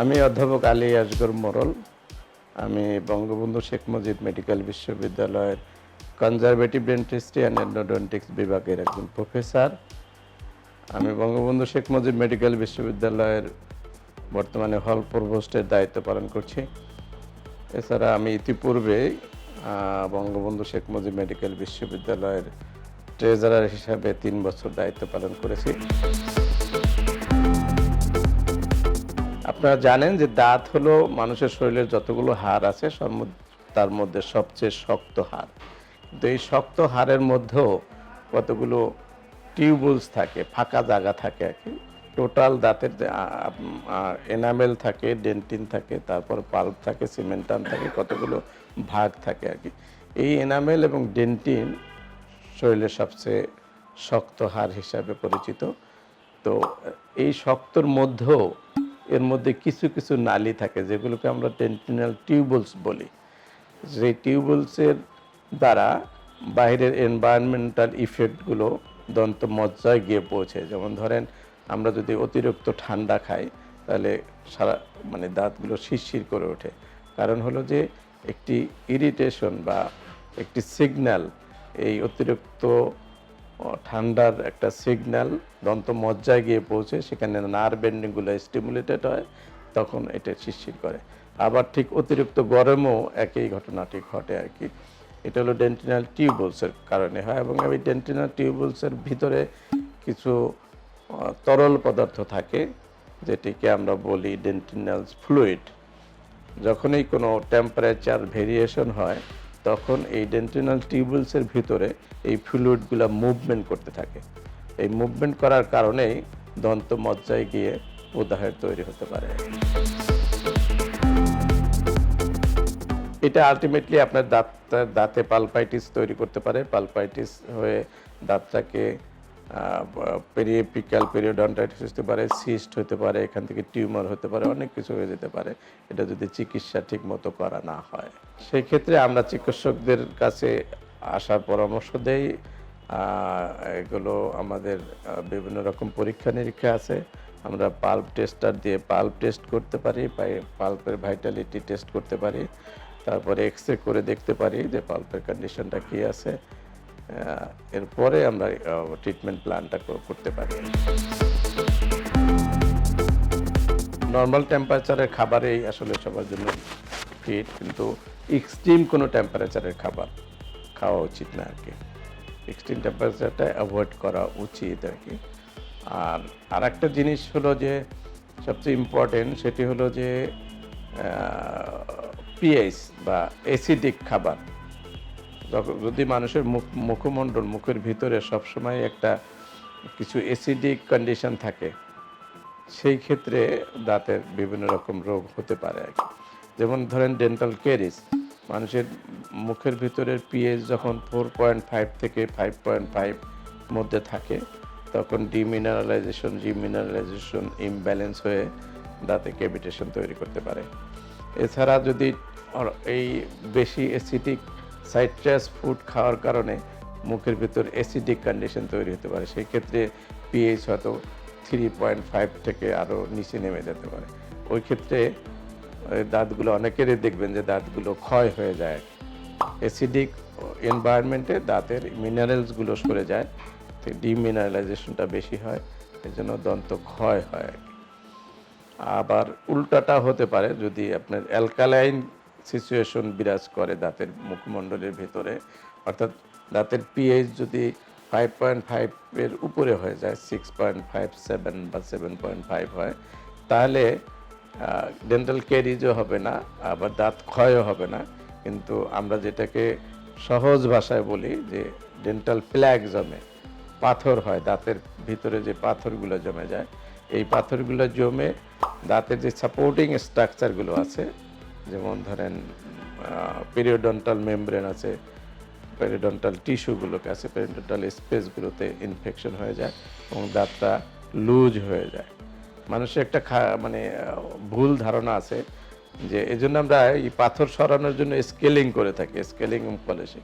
আমি অধ্যাপক আলী আসগর মোরল। আমি বঙ্গবন্ধু শেখ মুজিব মেডিকেল বিশ্ববিদ্যালয়ের কনজারভেটিভ ডেন্টিস্ট্রি অ্যান্ড এন্ডোডন্টিক্স বিভাগের একজন প্রফেসর। আমি বঙ্গবন্ধু শেখ মুজিব মেডিকেল বিশ্ববিদ্যালয়ের বর্তমানে হল প্রভোস্টের দায়িত্ব পালন করছি। এছাড়া আমি ইতিপূর্বে বঙ্গবন্ধু শেখ মুজিব মেডিকেল বিশ্ববিদ্যালয়ের ট্রেজারার হিসাবে তিন বছর দায়িত্ব পালন করেছি। আপনারা জানেন যে দাঁত হলো মানুষের শরীরের যতগুলো হাড় আছে তার মধ্যে সবচেয়ে শক্ত হাড়। কিন্তু এই শক্ত হাড়ের মধ্যেও কতগুলো টিউবুলস থাকে, ফাঁকা জায়গা থাকে আর কি। টোটাল দাঁতের এনামেল থাকে, ডেন্টিন থাকে, তারপর পাল্প থাকে সিমেন্টান থাকে, কতগুলো ভাগ থাকে আর কি। এই এনামেল এবং ডেন্টিন শরীরের সবচেয়ে শক্ত হাড় হিসাবে পরিচিত। তো এই শক্তর মধ্যেও এর মধ্যে কিছু কিছু নালি থাকে, যেগুলোকে আমরা টেন্টিনাল টিউবলস বলি। সেই টিউবলসের দ্বারা বাইরের এনভায়রনমেন্টাল ইফেক্টগুলো দন্ত মজ্জায় গিয়ে পৌঁছে। যেমন ধরেন, আমরা যদি অতিরিক্ত ঠান্ডা খাই, তাহলে সারা মানে দাঁতগুলো শিরশির করে ওঠে। কারণ হলো যে, একটি ইরিটেশন বা একটি সিগন্যাল এই অতিরিক্ত ঠান্ডার একটা সিগন্যাল দন্ত মজ্জায় গিয়ে পৌঁছে, সেখানে নার্ভ এন্ডিংগুলো স্টিমুলেটেড হয়, তখন এটা শিরশির করে। আবার ঠিক অতিরিক্ত গরমও একই ঘটনাটি ঘটে আর কি। এটা হলো ডেন্টিনাল টিউবলসের কারণে হয় এবং এই ডেন্টিনাল টিউবলসের ভিতরে কিছু তরল পদার্থ থাকে, যেটিকে আমরা বলি ডেন্টিনাল ফ্লুইড যখনই কোনো টেম্পারেচার ভেরিয়েশন হয় তখন এই ডেন্টিনাল টিউবুলসের ভিতরে এই ফ্লুইডগুলো মুভমেন্ট করতে থাকে। এই মুভমেন্ট করার কারণেই দন্ত মজ্জায় গিয়ে উদাহের তৈরি হতে পারে। এটা আলটিমেটলি আপনার দাঁত, দাঁতে পালপাইটিস তৈরি করতে পারে। পালপাইটিস হয়ে দাঁতটাকে পেরিয়েপিক্যাল পেরিওডন্টাইটিস হতে পারে সিস্ট হতে পারে, এখান থেকে টিউমার হতে পারে, অনেক কিছু হয়ে যেতে পারে। এটা যদি চিকিৎসা ঠিক মতো করা না হয়। সেই ক্ষেত্রে আমরা চিকিৎসকদের কাছে আসার পরামর্শ দেই। এগুলো আমাদের বিভিন্ন রকম পরীক্ষা নিরীক্ষা আছে। আমরা পাল্প টেস্টার দিয়ে পাল্প টেস্ট করতে পারি পাল্পের ভাইটালিটি টেস্ট করতে পারি। তারপরে এক্স করে দেখতে পারি যে পাল্পের কন্ডিশনটা কী আছে। এরপরে আমরা ট্রিটমেন্ট প্ল্যানটা করতে পারি। নর্মাল টেম্পারেচারের খাবারেই আসলে সবার জন্য ফিট কিন্তু এক্সট্রিম কোনো টেম্পারেচারের খাবার খাওয়া উচিত না আর কি। এক্সট্রিম টেম্পারেচারটা অ্যাভয়েড করা উচিত আর কি। আর আর একটা জিনিস হলো যে, সবচেয়ে ইম্পর্টেন্ট সেটি হলো যে পিএইচ বা অ্যাসিডিক খাবার যদি মানুষের মুখ, মুখমণ্ডল, মুখের ভিতরে সবসময় একটা কিছু অ্যাসিডিক কন্ডিশন থাকে, সেই ক্ষেত্রে দাঁতের বিভিন্ন রকম রোগ হতে পারে আর কি। যেমন ধরেন ডেন্টাল কেরিস মানুষের মুখের ভিতরের পিএইচ যখন ফোর পয়েন্ট ফাইভ থেকে ফাইভ পয়েন্ট ফাইভ মধ্যে থাকে, তখন ডিমিনারালাইজেশন রিমিনারালাইজেশন ইমব্যালেন্স হয়ে দাঁতে ক্যাভিটেশন তৈরি করতে পারে। এছাড়া যদি এই বেশি অ্যাসিডিক সাইট্রাস ফুড খাওয়ার কারণে মুখের ভিতর অ্যাসিডিক কন্ডিশন তৈরি হতে পারে। সেই ক্ষেত্রে পিএইচ হয়তো থ্রি পয়েন্ট ফাইভ থেকে আরও নিচে নেমে যেতে পারে। ওই ক্ষেত্রে দাঁতগুলো, অনেকেরই দেখবেন যে দাঁতগুলো ক্ষয় হয়ে যায়। অ্যাসিডিক এনভায়রনমেন্টে দাঁতের মিনারেলসগুলো সরে যায়। ডিমিনারেলাইজেশনটা বেশি হয় এই জন্য দন্ত ক্ষয় হয়। আবার উল্টাটা হতে পারে, যদি আপনার অ্যালকালাইন সিচুয়েশন বিরাজ করে দাঁতের মুখমণ্ডলের ভিতরে। অর্থাৎ দাঁতের পিএইচ যদি ফাইভ পয়েন্ট ফাইভের উপরে হয়ে যায় সিক্স পয়েন্ট ফাইভ সেভেন বা সেভেন পয়েন্ট ফাইভ হয়, তাহলে ডেন্টাল ক্যারিজও হবে না, আবার দাঁত ক্ষয়ও হবে না। কিন্তু আমরা যেটাকে সহজ ভাষায় বলি যে ডেন্টাল প্ল্যাগ জমে, পাথর হয়, দাঁতের ভিতরে যে পাথরগুলো জমে যায়, এই পাথরগুলো জমে দাঁতের যে সাপোর্টিং স্ট্রাকচারগুলো আছে যেমন ধরেন পেরিওডন্টাল মেমব্রেন আছে পেরিডন্টাল টিস্যুগুলোকে আছে পেরিডন্টাল স্পেসগুলোতে ইনফেকশন হয়ে যায় এবং দাঁতটা লুজ হয়ে যায়। মানুষের একটা মানে ভুল ধারণা আছে যে এই জন্য আমরা এই পাথর সরানোর জন্য স্কেলিং করে থাকি স্কেলিং পলিশিং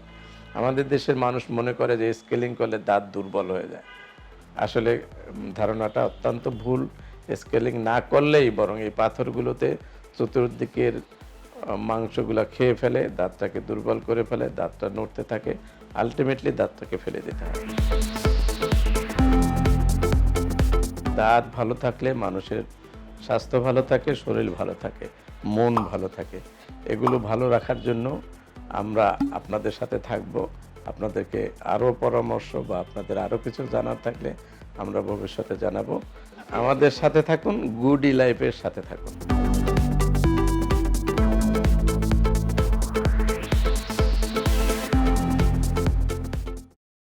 আমাদের দেশের মানুষ মনে করে যে স্কেলিং করলে দাঁত দুর্বল হয়ে যায়। আসলে ধারণাটা অত্যন্ত ভুল। স্কেলিং না করলেই বরং এই পাথরগুলোতে চতুর্দিকের মাংসগুলা খেয়ে ফেলে, দাঁতটাকে দুর্বল করে ফেলে, দাঁতটা নড়তে থাকে আলটিমেটলি দাঁতটাকে ফেলে দিতে হয়। দাঁত ভালো থাকলে মানুষের স্বাস্থ্য ভালো থাকে, শরীর ভালো থাকে, মন ভালো থাকে। এগুলো ভালো রাখার জন্য আমরা আপনাদের সাথে থাকব। আপনাদেরকে আরও পরামর্শ বা আপনাদের আরও কিছু জানার থাকলে আমরা ভবিষ্যতে জানাব। আমাদের সাথে থাকুন, গুড লাইফের সাথে থাকুন।